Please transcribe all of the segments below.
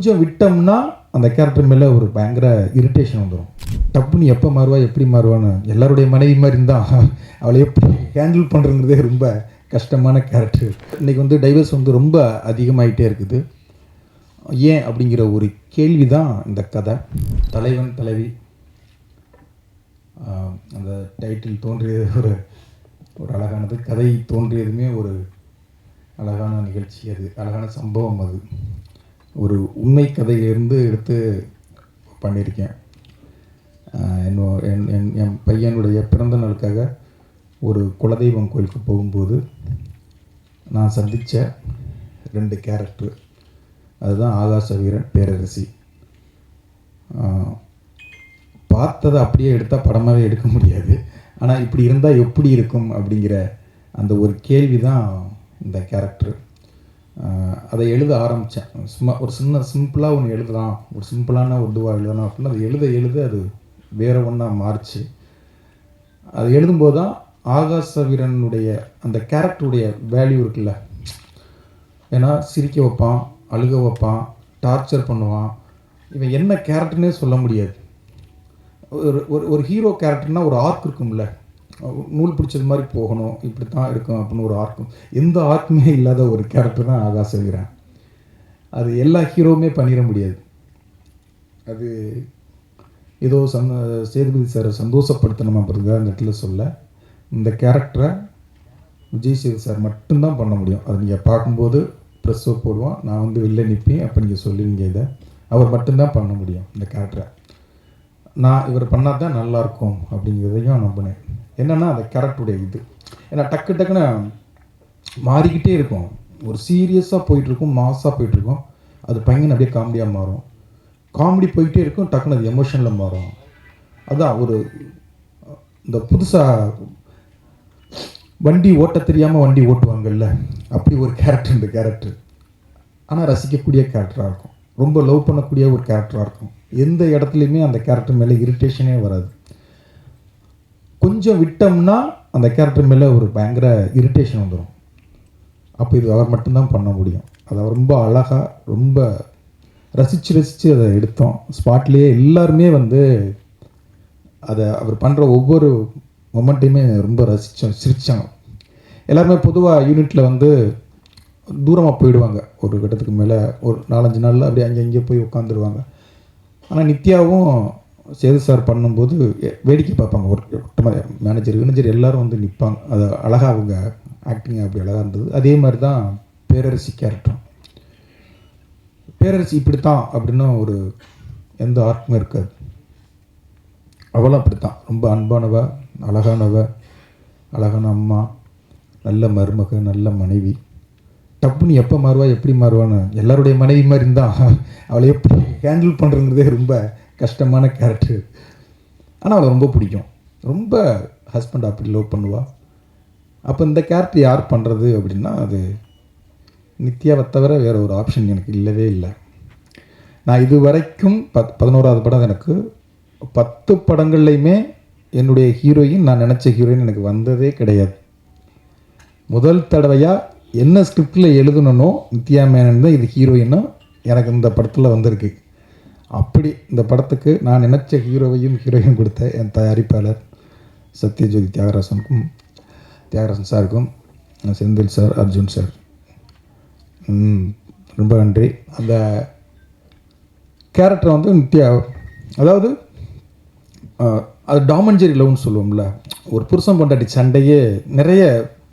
கொஞ்சம் விட்டோம்னா அந்த கேரக்டர் மேலே ஒரு பயங்கர இரிட்டேஷன் வந்துடும் டப்புன்னு எப்போ மாறுவா எப்படி மாறுவான்னு எல்லாருடைய மனைவி மாதிரி இருந்தால் அவளை எப்படி ஹேண்டில் பண்ணுறதே ரொம்ப கஷ்டமான கேரக்டர் இன்றைக்கி வந்து டைவர்ஸ் வந்து ரொம்ப அதிகமாயிட்டே இருக்குது. ஏன் அப்படிங்கிற ஒரு கேள்வி தான் இந்த கதை. தலைவன் தலைவி. அந்த டைட்டில் தோன்றியது ஒரு ஒரு அழகானது. கதை தோன்றியதுமே ஒரு அழகான நிகழ்ச்சி அது. அழகான சம்பவம் அது. ஒரு உண்மை கதையிலிருந்து எடுத்து பண்ணியிருக்கேன். என்னோ என் என் என் பையனுடைய பிறந்த நாளுக்காக ஒரு குலதெய்வம் கோயிலுக்கு போகும்போது நான் சந்தித்த ரெண்டு கேரக்டர். அதுதான் ஆகாச வீரன் பேரரசி பார்த்ததை அப்படியே எடுத்தால் படமாகவே எடுக்க முடியாது. ஆனால் இப்படி இருந்தால் எப்படி இருக்கும் அப்படிங்கிற அந்த ஒரு கேள்வி தான் இந்த கேரக்டர். அதை எழுத ஆரம்பித்தேன் சும்மா ஒரு சின்ன சிம்பிளாக ஒன்று எழுதலாம். ஒரு சிம்பிளான ஒரு இதுவாக எழுதலாம் அப்படின்னு. அது எழுத எழுத அது வேறு ஒன்றா மாறுச்சு. அது எழுதும்போது தான் ஆகாச வீரனுடைய அந்த கேரக்டருடைய வேல்யூ இருக்குல்ல. ஏன்னா சிரிக்க வைப்பான் அழுக வைப்பான் டார்ச்சர் பண்ணுவான். இவன் என்ன கேரக்டர்னே சொல்ல முடியாது. ஒரு ஒரு ஒரு ஹீரோ கேரக்டர்னால் ஒரு ஆர்க் இருக்கும்ல. நூல் பிடிச்சது மாதிரி போகணும் இப்படி தான் இருக்கும் அப்படின்னு ஒரு ஆர்க்கும். எந்த ஆர்க்குமே இல்லாத ஒரு கேரக்டர் தான் ஆகாச எழுகிறேன் அது எல்லா ஹீரோவுமே பண்ணிட முடியாது. அது ஏதோ சந்த சேதுபதி சாரை சந்தோஷப்படுத்தணுமா பிறகு அந்த இடத்துல சொல்ல இந்த கேரக்டரை விஜய் சேது சார் மட்டும்தான் பண்ண முடியும். அதை நீங்கள் பார்க்கும்போது ப்ரெஸ் போடுவோம் நான் வந்து வெளில நிற்பேன் அப்போ நீங்கள் சொல்லுவீங்க இதை. அவர் மட்டும்தான் பண்ண முடியும் இந்த கேரக்டரை நான் இவர் பண்ணால் தான் நல்லாயிருக்கும் அப்படிங்கிறதையும் நம்பினேன். என்னென்னா அந்த கேரக்டருடைய இது. ஏன்னா டக்கு டக்குன்னு மாறிக்கிட்டே இருக்கும். ஒரு சீரியஸாக போயிட்டுருக்கும் மாஸாக போயிட்டுருக்கும். அது பையன் அப்படியே காமெடியாக மாறும். காமெடி போயிட்டே இருக்கும் டக்குன்னு அது எமோஷனில் மாறும். அதான் ஒரு இந்த புதுசாக வண்டி ஓட்ட தெரியாமல் வண்டி ஓட்டுவாங்கல்ல அப்படி ஒரு கேரக்டர் இந்த கேரக்டர் ஆனால் ரசிக்கக்கூடிய கேரக்டராக இருக்கும். ரொம்ப லவ் பண்ணக்கூடிய ஒரு கேரக்டராக இருக்கும். எந்த இடத்துலையுமே அந்த கேரக்டர் மேலே இரிட்டேஷனே வராது. கொஞ்சம் விட்டோம்னா அந்த கேரக்டர் மேலே ஒரு பயங்கர இரிட்டேஷன் வந்துடும் அப்போ இது அவர் மட்டும்தான் பண்ண முடியும். அதை அவர் ரொம்ப அழகாக ரொம்ப ரசித்து ரசித்து அதை எடுத்தோம். ஸ்பாட்லேயே எல்லாருமே வந்து அதை அவர் பண்ணுற ஒவ்வொரு மொமெண்ட்டையுமே ரொம்ப ரசித்தோம் சிரித்தோம் எல்லாருமே பொதுவாக யூனிட்டில் வந்து தூரமாக போயிடுவாங்க. ஒரு கட்டத்துக்கு மேலே ஒரு நாலஞ்சு நாளில் அப்படியே அங்கே இங்கே போய் உட்காந்துருவாங்க ஆனால் நித்யாவும் சேது சார் பண்ணும்போது வேடிக்கை பார்ப்பாங்க. ஒரு மேனேஜர் மேனேஜர் எல்லாரும் வந்து நிற்பாங்க அது அழகாக அவங்க ஆக்டிங் அப்படி அழகாக இருந்தது. அதே மாதிரி தான் பேரரசி கேரக்டரும் பேரரசி இப்படி தான் அப்படின்னு ஒரு எந்த ஆர்க்குமே இருக்காது. அவளும் அப்படித்தான். ரொம்ப அன்பானவ அழகானவ அழகான அம்மா நல்ல மருமக நல்ல மனைவி. டப்புன்னு எப்போ மாறுவா எப்படி மாறுவான்னு எல்லாருடைய மனைவி மாதிரி இருந்தால் அவளை எப்படி ஹேண்டில் பண்ணுறங்கிறதே ரொம்ப கஷ்டமான கேரக்டர் ஆனால் அவளை ரொம்ப பிடிக்கும். ரொம்ப ஹஸ்பண்ட் அப்படி லவ் பண்ணுவாள் அப்போ இந்த கேரக்டர் யார் பண்ணுறது அப்படின்னா அது நித்யாவை தவிர வேறு ஒரு ஆப்ஷன் எனக்கு இல்லவே இல்லை. நான் இது வரைக்கும் பத் பதினோராவது படம் எனக்கு பத்து படங்கள்லையுமே என்னுடைய ஹீரோயின் நான் நினச்ச ஹீரோயின் எனக்கு வந்ததே கிடையாது. முதல் தடவையாக என்ன ஸ்கிரிப்டில் எழுதணுன்னோ நித்யா மேனன் தான் இது ஹீரோயினும் எனக்கு இந்த படத்தில் வந்திருக்கு. அப்படி இந்த படத்துக்கு நான் நினச்ச ஹீரோவையும் ஹீரோயும் கொடுத்த என் தயாரிப்பாளர் சத்யஜோதி தியாகராசனுக்கும் தியாகராசன் சாருக்கும் செந்தில் சார் அர்ஜுன் சார். ம், ரொம்ப நன்றி. அந்த கேரக்டர் வந்து நித்யா. அதாவது அது டாமஞ்சரி லவ்னு சொல்லுவோம்ல. ஒரு புருஷன் பொண்டாட்டி சண்டையே நிறைய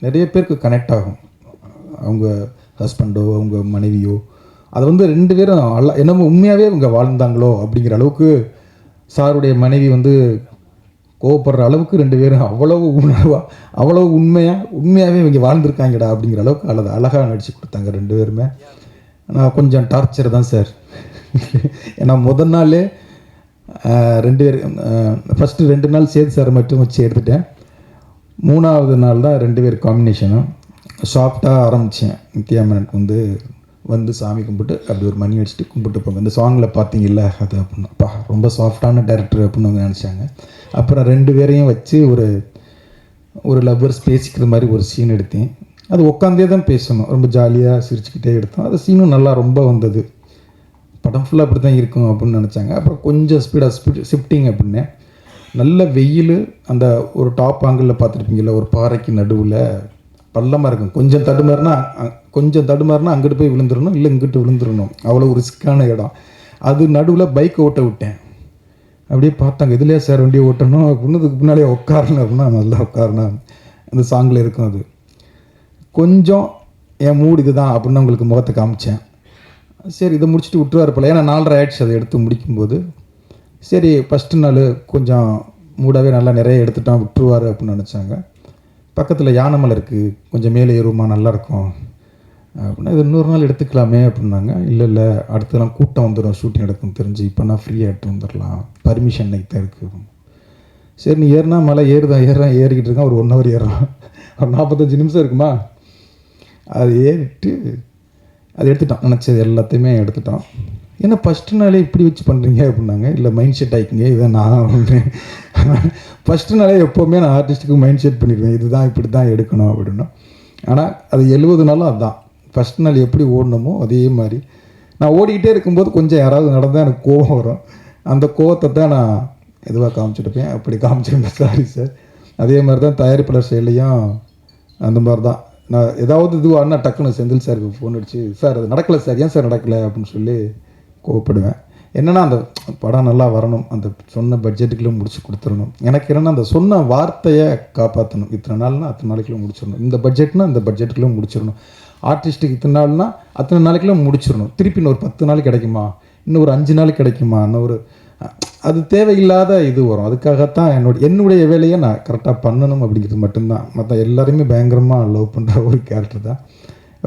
நிறைய பேருக்கு கனெக்ட் ஆகும். அவங்க ஹஸ்பண்டோ அவங்க மனைவியோ அது வந்து ரெண்டு பேரும் அல்ல என்னமோ உண்மையாகவே இவங்க வாழ்ந்தாங்களோ அப்படிங்கிற அளவுக்கு சாருடைய மனைவி வந்து கோவப்படுற அளவுக்கு ரெண்டு பேரும் அவ்வளவு உணர்வாக அவ்வளவு உண்மையாக உண்மையாகவே இவங்க வாழ்ந்திருக்காங்கடா அப்படிங்கிற அளவுக்கு அல்லது அழகாக நடித்து கொடுத்தாங்க ரெண்டு பேருமே. நான் கொஞ்சம் டார்ச்சர் தான் சார். ஏன்னா முதல் நாளே ரெண்டு பேர் ஃபஸ்ட்டு ரெண்டு நாள் சேது சார் மட்டும் வச்சு எடுத்துட்டேன். மூணாவது நாள் தான் ரெண்டு பேர் காம்பினேஷனும் சாஃப்டாக ஆரம்பித்தேன் நித்யா மேனனுக்கு வந்து வந்து சாமி கும்பிட்டு அப்படி ஒரு மணி அடிச்சுட்டு கும்பிட்டு போங்க. இந்த சாங்கில் பார்த்தீங்கல்ல அது அப்படின்னு அப்பா ரொம்ப சாஃப்டான டேரக்டர் அப்படின்னு அவங்க நினச்சாங்க. அப்புறம் ரெண்டு பேரையும் வச்சு ஒரு ஒரு லவ்வர்ஸ் பேசிக்கிற மாதிரி ஒரு சீன் எடுத்தேன். அது உட்காந்தே தான் பேசணும். ரொம்ப ஜாலியாக சிரிச்சுக்கிட்டே எடுத்தோம். அது சீனும் நல்லா ரொம்ப வந்தது. படம் ஃபுல்லாக அப்படி தான் இருக்கும் அப்படின்னு நினச்சாங்க. அப்புறம் கொஞ்சம் ஸ்பீடாக ஸ்பீட் ஷிஃப்டிங் அப்படின்னு நல்ல வெயில் அந்த ஒரு டாப் ஆங்கிளில் பார்த்துருப்பீங்களா ஒரு பாறைக்கு நடுவில் பள்ளமாக இருக்கும். கொஞ்சம் தடுமாறுனா கொஞ்சம் தடுமாறுனா அங்கிட்டு போய் விழுந்துடணும் இல்லை இங்கிட்டு விழுந்துடணும் அவ்வளோ ரிஸ்க்கான இடம். அது நடுவில் பைக் ஓட்ட விட்டேன். அப்படியே பார்த்தாங்க இதுலேயே சார் வண்டியை ஓட்டணும்? அப்படின்னதுக்கு முன்னாலே உட்காரணும் அப்படின்னா நல்லா உட்காரணும் அந்த சாங்கில் இருக்கும் அது. கொஞ்சம் என் மூடு இதுதான் அப்படின்னு உங்களுக்கு முகத்தை காமிச்சேன். சரி இதை முடிச்சுட்டு விட்டுருவாரு போல. ஏன்னா நாலரை ஆயிடுச்சு அதை எடுத்து முடிக்கும்போது. சரி ஃபஸ்ட்டு நாள் கொஞ்சம் மூடாவே நல்லா நிறைய எடுத்துட்டான் விட்டுருவார் அப்படின்னு நினச்சாங்க. பக்கத்தில் யானைமலை இருக்குது கொஞ்சம் மேலே ஏறுமா நல்லாயிருக்கும். அப்படின்னா இது இன்னொரு நாள் எடுத்துக்கலாமே அப்படின்னாங்க. இல்லை இல்லை அடுத்தலாம் கூட்டம் வந்துடும் ஷூட்டிங் எடுக்கும் தெரிஞ்சு. இப்போ நான் ஃப்ரீயாக எடுத்து வந்துடலாம் பர்மிஷன் இன்னைக்கு தான் இருக்குது சரி நீ ஏறினா மலை ஏறுதான் ஏறுறான் ஏறிக்கிட்டு இருக்கான். ஒரு ஒன் ஹவர் ஏறுறான். ஒரு நாற்பத்தஞ்சு நிமிஷம் இருக்குமா? அது ஏறிட்டு அது எடுத்துட்டான். நினச்சது எல்லாத்தையுமே எடுத்துட்டான். ஏன்னா ஃபஸ்ட்டு நாளே இப்படி வச்சு பண்ணுறீங்க அப்படின்னாங்க. இல்லை மைண்ட் செட் ஆகிக்கிங்க இதை நான் ஃபஸ்ட்டு நாளே எப்போவுமே நான் ஆர்டிஸ்ட்டுக்கு மைண்ட் செட் பண்ணிடுவேன். இதுதான் இப்படி தான் எடுக்கணும் அப்படின்னா. ஆனால் அது எழுபது நாளும் அதுதான் ஃபஸ்ட் நாள் எப்படி ஓடணுமோ அதே மாதிரி. நான் ஓடிக்கிட்டே இருக்கும்போது கொஞ்சம் யாராவது நடந்தால் எனக்கு கோபம் வரும். அந்த கோபத்தை தான் நான் இதுவாக காமிச்சிருப்பேன். அப்படி காமிச்சிருப்பேன். சாரி சார் அதே மாதிரி தான் தயாரிப்பாளர் செயலையும் அந்த மாதிரி தான். நான் ஏதாவது இதுவானா டக்குன்னு செந்தில் சாருக்கு ஃபோன் அடிச்சு சார் அது நடக்கலை சார் ஏன் சார் நடக்கலை? அப்படின்னு சொல்லி கோவப்படுவேன். என்னன்னா அந்த படம் நல்லா வரணும். அந்த சொன்ன பட்ஜெட்டுக்குள்ளே முடிச்சு கொடுத்துடணும். எனக்கு என்னென்னா அந்த சொன்ன வார்த்தையை காப்பாற்றணும் இத்தனை நாள்னா அத்தனை நாளைக்குள்ள முடிச்சிடணும். இந்த பட்ஜெட்னா இந்த பட்ஜெட்டுக்குள்ளே முடிச்சிடணும். ஆர்டிஸ்ட்டுக்கு இத்தனை நாள்னா அத்தனை நாளைக்குள்ளே முடிச்சிடணும். திருப்பி இன்னொரு பத்து நாள் கிடைக்குமா? இன்னும் ஒரு அஞ்சு நாள் கிடைக்குமா? இன்னும் ஒரு அது தேவையில்லாத இது வரும். அதுக்காகத்தான் என்னோட என்னுடைய வேலையை நான் கரெக்டாக பண்ணணும் அப்படிங்கிறது மட்டும்தான். மற்ற எல்லாரையுமே பயங்கரமாக லவ் பண்ணுற ஒரு கேரக்டர் தான்.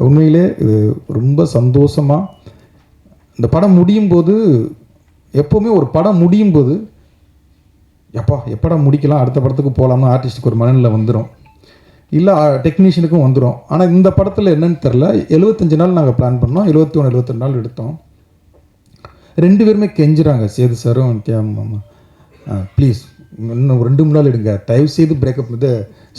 உண்மையிலே இது ரொம்ப சந்தோஷமாக இந்த படம் முடியும் போது எப்போவுமே ஒரு படம் முடியும் போது எப்பா எப்படா முடிக்கலாம் அடுத்த படத்துக்கு போகலாம்னு ஆர்டிஸ்ட்டுக்கு ஒரு மனநிலை வந்துடும் இல்லை டெக்னீஷியனுக்கும் வந்துடும் ஆனால் இந்த படத்தில் என்னன்னு தெரில எழுபத்தஞ்சு நாள் நாங்கள் பிளான் பண்ணோம். எழுபத்தி ஒன்று எழுபத்தெண்டு நாள் எடுத்தோம். ரெண்டு பேருமே கெஞ்சுறாங்க. சேது சாரும் கேம் மாமா ப்ளீஸ் இன்னும் ரெண்டு மூணு நாள் எடுங்க. தயவு செய்து பிரேக்கப் இது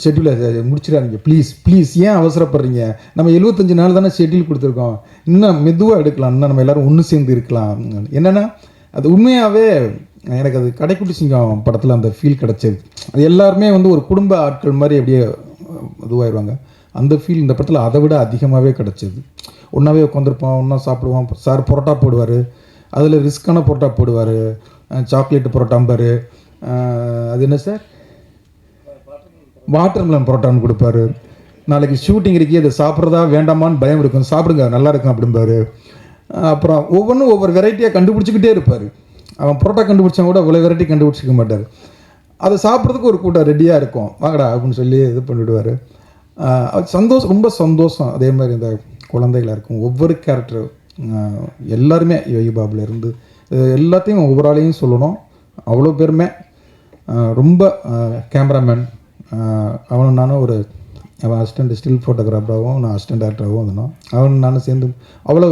ஷெட்யூலை முடிச்சிடாதீங்க. ப்ளீஸ் ப்ளீஸ் ஏன் அவசரப்படுறீங்க? நம்ம எழுபத்தஞ்சு நாள் தானே ஷெட்யூல் கொடுத்துருக்கோம். இன்னும் மெதுவாக எடுக்கலாம். இன்னும் நம்ம எல்லோரும் ஒன்று சேர்ந்து இருக்கலாம். என்னென்னா அது உண்மையாகவே எனக்கு அது கடைக்குட்டி சிங்கம் படத்தில் அந்த ஃபீல் கிடச்சது. அது எல்லாருமே வந்து ஒரு குடும்ப ஆட்கள் மாதிரி அப்படியே இதுவாயிடுவாங்க அந்த ஃபீல் இந்த படத்தில் அதை விட அதிகமாகவே கிடச்சிது. ஒன்றாவே உட்காந்துருப்போம் ஒன்றா சாப்பிடுவோம் சார் பரோட்டா போடுவார். அதில் ரிஸ்க்கான பரோட்டா போடுவார். சாக்லேட் பரோட்டாம்பார் அது என்ன சார்? வாட்டர் மிலன் பரோட்டான்னு கொடுப்பாரு. நாளைக்கு ஷூட்டிங் இருக்கே அதை சாப்பிட்றதா வேண்டாமான்னு பயம் இருக்கும். சாப்பிடுங்க நல்லா இருக்கும் அப்படிம்பாரு. அப்புறம் ஒவ்வொன்றும் ஒவ்வொரு வெரைட்டியாக கண்டுபிடிச்சிக்கிட்டே இருப்பார். அவன் புரோட்டா கண்டுபிடிச்சா கூட இவ்வளோ வெரைட்டி கண்டுபிடிச்சிக்க மாட்டார். அதை சாப்பிட்றதுக்கு ஒரு கூட்டம் ரெடியாக இருக்கும். வாங்கடா அப்படின்னு சொல்லி இது பண்ணிவிடுவார் சந்தோஷம் ரொம்ப சந்தோஷம். அதே மாதிரி இந்த குழந்தைகளாக இருக்கும். ஒவ்வொரு கேரக்டர் எல்லாருமே யோகி பாபுலேருந்து எல்லாத்தையும் ஒவ்வொரு ஆளையும் சொல்லணும். அவ்வளோ பேருமே ரொம்ப கேமராமேன் அவனும் நானும் ஒரு அவன் அசிஸ்டண்ட் ஸ்டில் ஃபோட்டோகிராஃபராகவும் நான் அசிஸ்டன்ட் டேரக்டராகவும் இருந்தோம். அவன் நானும் சேர்ந்து அவ்வளோ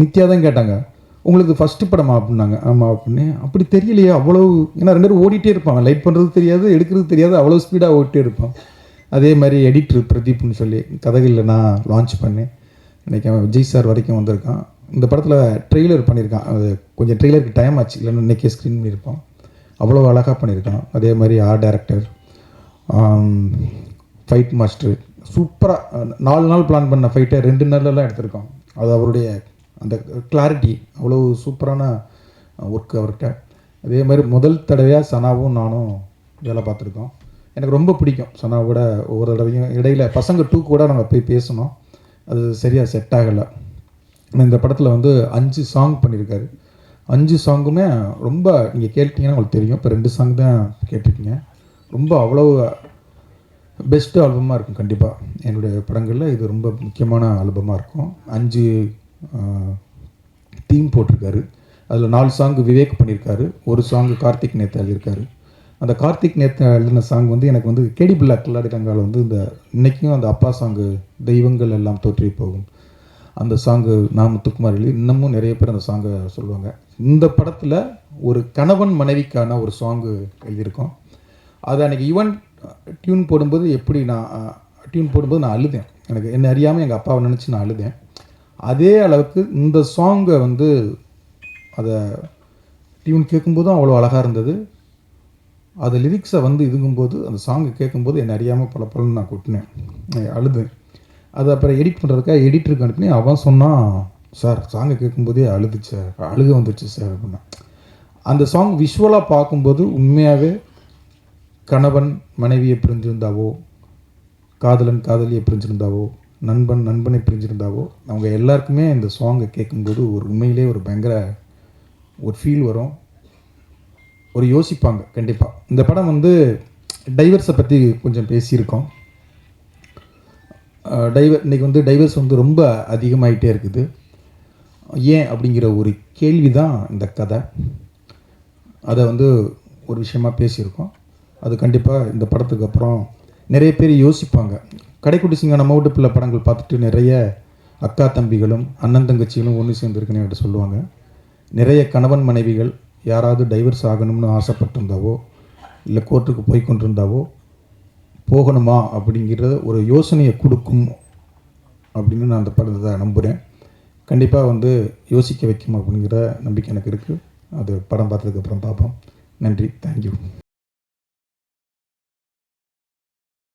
நித்யா தான் கேட்டாங்க. உங்களுக்கு ஃபஸ்ட்டு படமா அப்படின்னாங்க ஆமாம் அப்படின்னு அப்படி தெரியலையே அவ்வளோ ஏன்னா ரெண்டு பேரும் ஓடிட்டே இருப்பாங்க. லைட் பண்ணுறது தெரியாது எடுக்கிறது தெரியாது அவ்வளோ ஸ்பீடாக ஓடிட்டே இருப்பான் அதே மாதிரி எடிட்டர் பிரதீப்னு சொல்லி கதைகளில் நான் லான்ச் பண்ணேன். இன்றைக்கி அவன் விஜய் சார் வரைக்கும் வந்திருக்கான். இந்த படத்தில் ட்ரெய்லர் பண்ணியிருக்கான் அது கொஞ்சம் ட்ரெய்லருக்கு டைம் ஆச்சு. இல்லைன்னா இன்றைக்கே ஸ்க்ரீன் பண்ணியிருப்பான் அவ்வளோ அழகாக பண்ணியிருக்கான் அதே மாதிரி ஆர் டேரக்டர் ஃபைட் மாஸ்டர் சூப்பராக நாலு நாள் பிளான் பண்ண ஃபைட்டை ரெண்டு நாள்லலாம் எடுத்திருக்கோம். அது அவருடைய அந்த கிளாரிட்டி அவ்வளோ சூப்பரான ஒர்க் அவர்கிட்ட. அதே மாதிரி முதல் தடவையாக சனாவும் நானும் வேலை பார்த்துருக்கோம். எனக்கு ரொம்ப பிடிக்கும் சனாவோட ஒவ்வொரு தடவையும். இடையில பசங்க டூ கூட நாங்கள் போய் பேசணும் அது சரியாக செட் ஆகலை. இந்த படத்தில் வந்து அஞ்சு சாங் பண்ணியிருக்காரு அஞ்சு சாங்குமே ரொம்ப நீங்கள் கேட்டிங்கன்னா உங்களுக்கு தெரியும். இப்போ ரெண்டு சாங் தான் கேட்டிருக்கீங்க. ரொம்ப அவ்வளோ பெஸ்ட்டு ஆல்பமாக இருக்கும் கண்டிப்பாக என்னுடைய படங்களில் இது ரொம்ப முக்கியமான ஆல்பமாக இருக்கும். அஞ்சு தீம் போட்டிருக்காரு. அதில் நாலு சாங் விவேக் பண்ணியிருக்காரு ஒரு சாங் கார்த்திக் நேத்தா எழுதியிருக்காரு அந்த கார்த்திக் நேத்தா எழுதின சாங் வந்து எனக்கு வந்து கேடி பில்லா கில்லாடிரங்கால வந்து இந்த இன்றைக்கும் அந்த அப்பா சாங்கு தெய்வங்கள் எல்லாம் தோற்றி போகும். அந்த சாங்கு நாம் முத்துக்குமார் எழுதி இன்னமும் நிறைய பேர் அந்த சாங்கை சொல்லுவாங்க. இந்த படத்தில் ஒரு கணவன் மனைவிக்கான ஒரு சாங்கு எழுதியிருக்கோம். அது அன்றைக்கி ஈவன் டியூன் போடும்போது எப்படி நான் டியூன் போடும்போது நான் அழுதேன். எனக்கு என்னை அறியாமல் எங்கள் அப்பாவை நினச்சி நான் அழுதேன். அதே அளவுக்கு இந்த சாங்கை வந்து அதை டியூன் கேட்கும்போதும் அவ்வளோ அழகாக இருந்தது. அது லிரிக்ஸை வந்து இதுங்கும்போது அந்த சாங்கை கேட்கும்போது என்னை அறியாமல் பல பலன்னு நான் கொட்டினேன். அழுதேன். அது அப்புறம் எடிட் பண்ணுறதுக்காக எடிட்டருக்கு அனுப்பினே அவன் சொன்னான் சார் சாங்கை கேட்கும்போதே அழுதுச்சு சார். அழுக வந்துச்சு சார் அப்படின்னா. அந்த சாங் விஷுவலாக பார்க்கும்போது உண்மையாகவே கணவன் மனைவியை பிரிஞ்சிருந்தாவோ காதலன் காதலியை பிரிஞ்சிருந்தாவோ நண்பன் நண்பனை பிரிஞ்சிருந்தாவோ அவங்க எல்லாருக்குமே இந்த சாங்கை கேட்கும்போது ஒரு உண்மையிலே ஒரு பயங்கர ஒரு ஃபீல் வரும். ஒரு யோசிப்பாங்க கண்டிப்பாக இந்த படம் வந்து டைவர்ஸை பற்றி கொஞ்சம் பேசியிருக்கோம். டைவர் இன்றைக்கி வந்து டைவர்ஸ் வந்து ரொம்ப அதிகமாகிட்டே இருக்குது. ஏன் அப்படிங்கிற ஒரு கேள்வி தான் இந்த கதை. அதை வந்து ஒரு விஷயமா பேசியிருக்கோம். அது கண்டிப்பாக இந்த படத்துக்கு அப்புறம் நிறைய பேர் யோசிப்பாங்க. கடைக்குட்டி சிங்கான மவுட்டு பிள்ளை படங்கள் பார்த்துட்டு நிறைய அக்கா தம்பிகளும் அண்ணன் தங்கச்சிகளும் ஒன்று சேர்ந்துருக்குன்னு என்கிட்ட சொல்லுவாங்க. நிறைய கணவன் மனைவிகள் யாராவது டைவர்ஸ் ஆகணும்னு ஆசைப்பட்டிருந்தாவோ இல்லை கோர்ட்டுக்கு போய் கொண்டிருந்தாவோ போகணுமா அப்படிங்கிற ஒரு யோசனையை கொடுக்கும் அப்படின்னு நான் அந்த படத்தை நம்புகிறேன் கண்டிப்பாக வந்து யோசிக்க வைக்கும் அப்படிங்கிற நம்பிக்கை எனக்கு இருக்குது அது படம் பார்த்ததுக்கப்புறம் பார்ப்போம். நன்றி. தேங்க்யூ